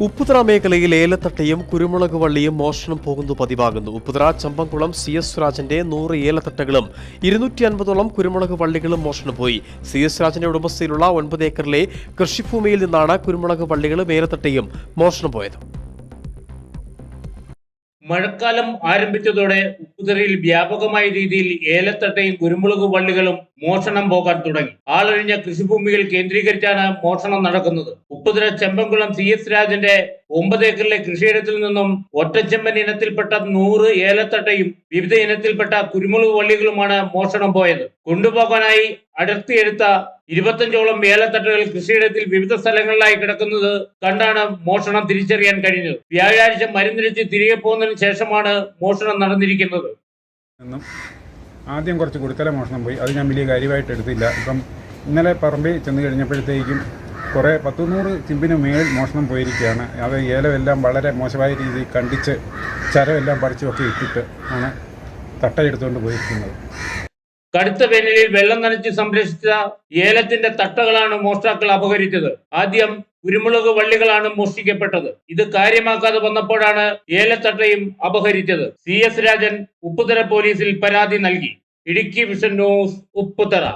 ഉപ്പുതറ മേഖലയിൽ ഏലത്തട്ടയും കുരുമുളക് വള്ളിയും മോഷണം പോകുന്നു പതിവാകുന്നു. ഉപ്പുതറ ചമ്പംകുളം സി എസ് രാജന്റെ നൂറ് ഏലത്തട്ടകളും ഇരുന്നൂറ്റി അൻപതോളം കുരുമുളക് വള്ളികളും മോഷണം പോയി. സി എസ് രാജന്റെ ഉടമസ്ഥയിലുള്ള ഒൻപത് ഏക്കറിലെ കൃഷിഭൂമിയിൽ നിന്നാണ് കുരുമുളക് വള്ളികളും ഏലത്തട്ടയും മോഷണം പോയത്. മഴക്കാലം ആരംഭിച്ചതോടെ ഉപ്പുതറയിൽ വ്യാപകമായ രീതിയിൽ ഏലത്തട്ടയും കുരുമുളക് വള്ളികളും മോഷണം പോകാൻ തുടങ്ങി. ആളൊഴിഞ്ഞ കൃഷിഭൂമികൾ കേന്ദ്രീകരിച്ചാണ് മോഷണം നടക്കുന്നത്. ഉപ്പുതറ ചെമ്പൻകുളം സി എസ് രാജന്റെ ഒമ്പത് ഏക്കറിലെ കൃഷിയിടത്തിൽ നിന്നും ഒറ്റച്ചെമ്പൻ ഇനത്തിൽപ്പെട്ട നൂറ് ഏലത്തട്ടയും വിവിധ ഇനത്തിൽപ്പെട്ട കുരുമുളക് വള്ളികളുമാണ് മോഷണം പോയത്. കൊണ്ടുപോകാനായി അടർത്തിയെടുത്ത ഇരുപത്തഞ്ചോളം ഏലത്തട്ടകൾ കൃഷിയിടത്തിൽ വിവിധ സ്ഥലങ്ങളിലായി കിടക്കുന്നത് കണ്ടാണ് മോഷണം തിരിച്ചറിയാൻ കഴിഞ്ഞത്. വ്യാഴാഴ്ച മരുന്നിരച്ച് തിരികെ പോകുന്നതിന് ശേഷമാണ് മോഷണം നടന്നിരിക്കുന്നത്. ആദ്യം കുറച്ച് കുടുത്തല മോഷണം പോയി. അത് ഞാൻ വലിയ കാര്യമായിട്ട് എടുത്തില്ല. ഇപ്പം ഇന്നലെ പറമ്പിൽ ചെന്ന് കഴിഞ്ഞപ്പോഴത്തേക്കും കുറേ പത്തുനൂറ് ചിമ്പിന് മേൽ മോഷണം പോയിരിക്കുകയാണ്. അത് ഏലമെല്ലാം വളരെ മോശമായ രീതിയിൽ കണ്ടിച്ച് ചരമെല്ലാം പറിച്ചുമൊക്കെ ഇട്ടിട്ട് ആണ് തട്ടയെടുത്തുകൊണ്ട് പോയിരിക്കുന്നത്. കടുത്ത വേനലിൽ വെള്ളം നനച്ച് സംരക്ഷിച്ച ഏലത്തിന്റെ തട്ടകളാണ് മോഷ്ടാക്കൾ അപഹരിച്ചത്. ആദ്യം കുരുമുളക് വള്ളികളാണ് മോഷ്ടിക്കപ്പെട്ടത്. ഇത് കാര്യമാക്കാതെ വന്നപ്പോഴാണ് ഏലത്തട്ടയും അപഹരിച്ചത്. സി എസ് രാജൻ ഉപ്പുതറ പോലീസിൽ പരാതി നൽകി. Idukki Vision News Upputhara.